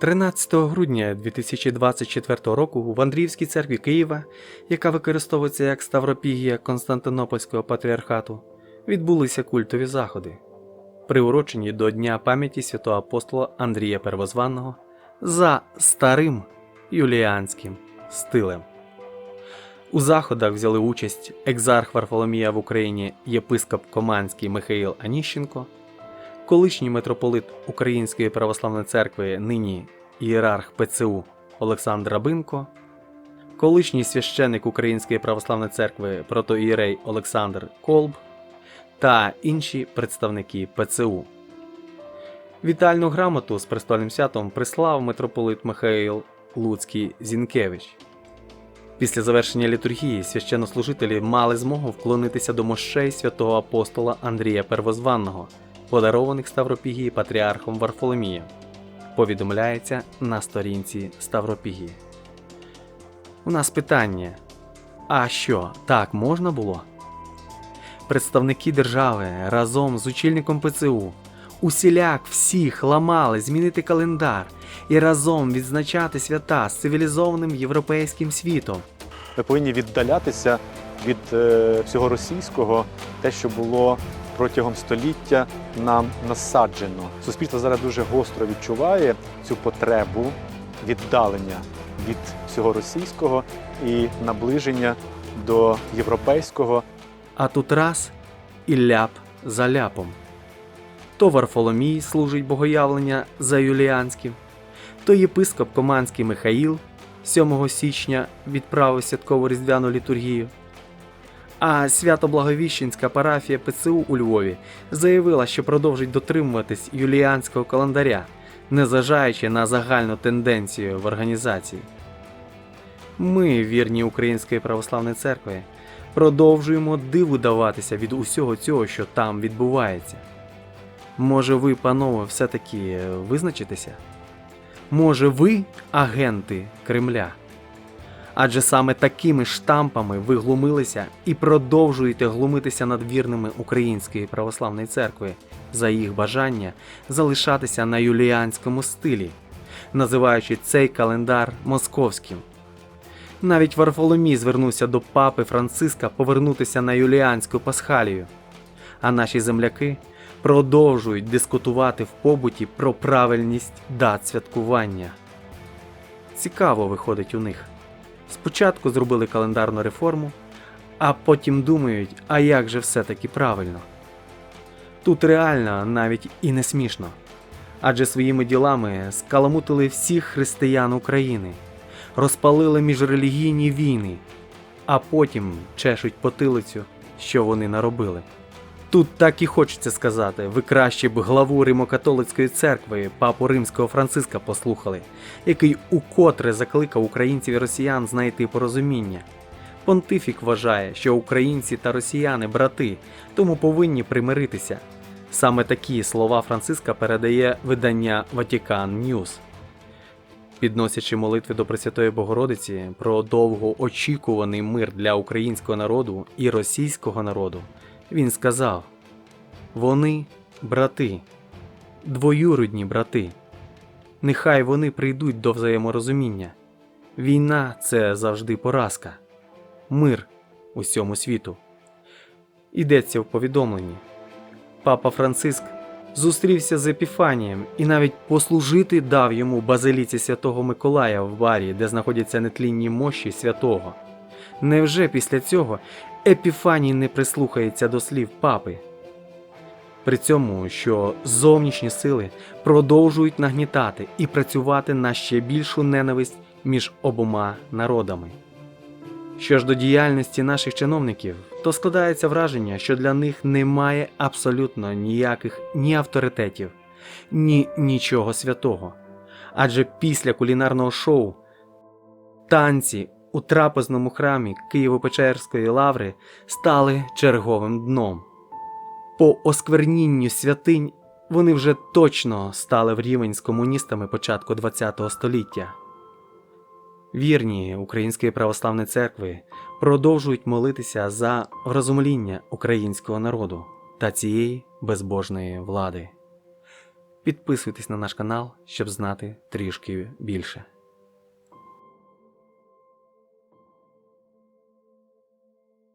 13 грудня 2024 року в Андріївській церкві Києва, яка використовується як Ставропігія Константинопольського патріархату, відбулися культові заходи, приурочені до Дня пам'яті святого апостола Андрія Первозванного за старим юліанським стилем. У заходах взяли участь екзарх Варфоломія в Україні єпископ Команський Михаїл Аніщенко, колишній митрополит Української православної церкви, нині ієрарх ПЦУ Олександр Рабинко, колишній священник Української православної церкви протоієрей Олександр Колб та інші представники ПЦУ. Вітальну грамоту з престольним святом прислав митрополит Михаїл Луцький Зінкевич. Після завершення літургії священнослужителі мали змогу вклонитися до мощей святого апостола Андрія Первозванного, подарованих Ставропігії патріархом Варфоломієм. Повідомляється на сторінці Ставропігії. У нас питання: а що, так можна було? Представники держави разом з очільником ПЦУ усіляк всіх ламали змінити календар і разом відзначати свята з цивілізованим європейським світом. Ми повинні віддалятися від е, всього російського, те, що було протягом століття нам насаджено. Суспільство зараз дуже гостро відчуває цю потребу віддалення від всього російського і наближення до європейського. А тут раз і ляп за ляпом. То Варфоломій служить богоявлення за Юліанським, то єпископ Команський Михаїл 7 січня відправив святкову різдвяну літургію. А Свято-Благовіщенська парафія ПЦУ у Львові заявила, що продовжить дотримуватись юліанського календаря, незважаючи на загальну тенденцію в організації. Ми, вірні Української православної церкви, продовжуємо диву даватися від усього цього, що там відбувається. Може, ви, панове, все-таки визначитеся? Може, ви агенти Кремля? Адже саме такими штампами ви глумилися і продовжуєте глумитися над вірними Української православної церкви за їх бажання залишатися на юліанському стилі, називаючи цей календар московським. Навіть Варфоломій звернувся до папи Франциска повернутися на юліанську пасхалію, а наші земляки продовжують дискутувати в побуті про правильність дат святкування. Цікаво виходить у них. Спочатку зробили календарну реформу, а потім думають, а як же все-таки правильно. Тут реально навіть і не смішно. Адже своїми ділами скаламутили всіх християн України, розпалили міжрелігійні війни, а потім чешуть потилицю, що вони наробили. Тут так і хочеться сказати, ви краще б главу Римо-католицької церкви, папу римського Франциска послухали, який укотре закликав українців і росіян знайти порозуміння. Понтифік вважає, що українці та росіяни брати, тому повинні примиритися. Саме такі слова Франциска передає видання Ватікан Ньюс. Підносячи молитви до Пресвятої Богородиці про довгоочікуваний мир для українського народу і російського народу, він сказав: Вони брати, двоюродні брати. Нехай вони прийдуть до взаєморозуміння. Війна це завжди поразка, мир усьому світу. Йдеться в повідомленні. Папа Франциск зустрівся з Епіфанієм і навіть послужити дав йому базиліці святого Миколая в барі, де знаходяться нетлінні мощі святого. Невже після цього Епіфаній не прислухається до слів папи? При цьому, що зовнішні сили продовжують нагнітати і працювати на ще більшу ненависть між обома народами. Що ж до діяльності наших чиновників, то складається враження, що для них немає абсолютно ніяких ні авторитетів, ні нічого святого. Адже після кулінарного шоу танці у трапезному храмі Києво-Печерської лаври стали черговим дном. По осквернінню святинь вони вже точно стали в рівень з комуністами початку ХХ століття. Вірні Української православної церкви продовжують молитися за врозумління українського народу та цієї безбожної влади. Підписуйтесь на наш канал, щоб знати трішки більше.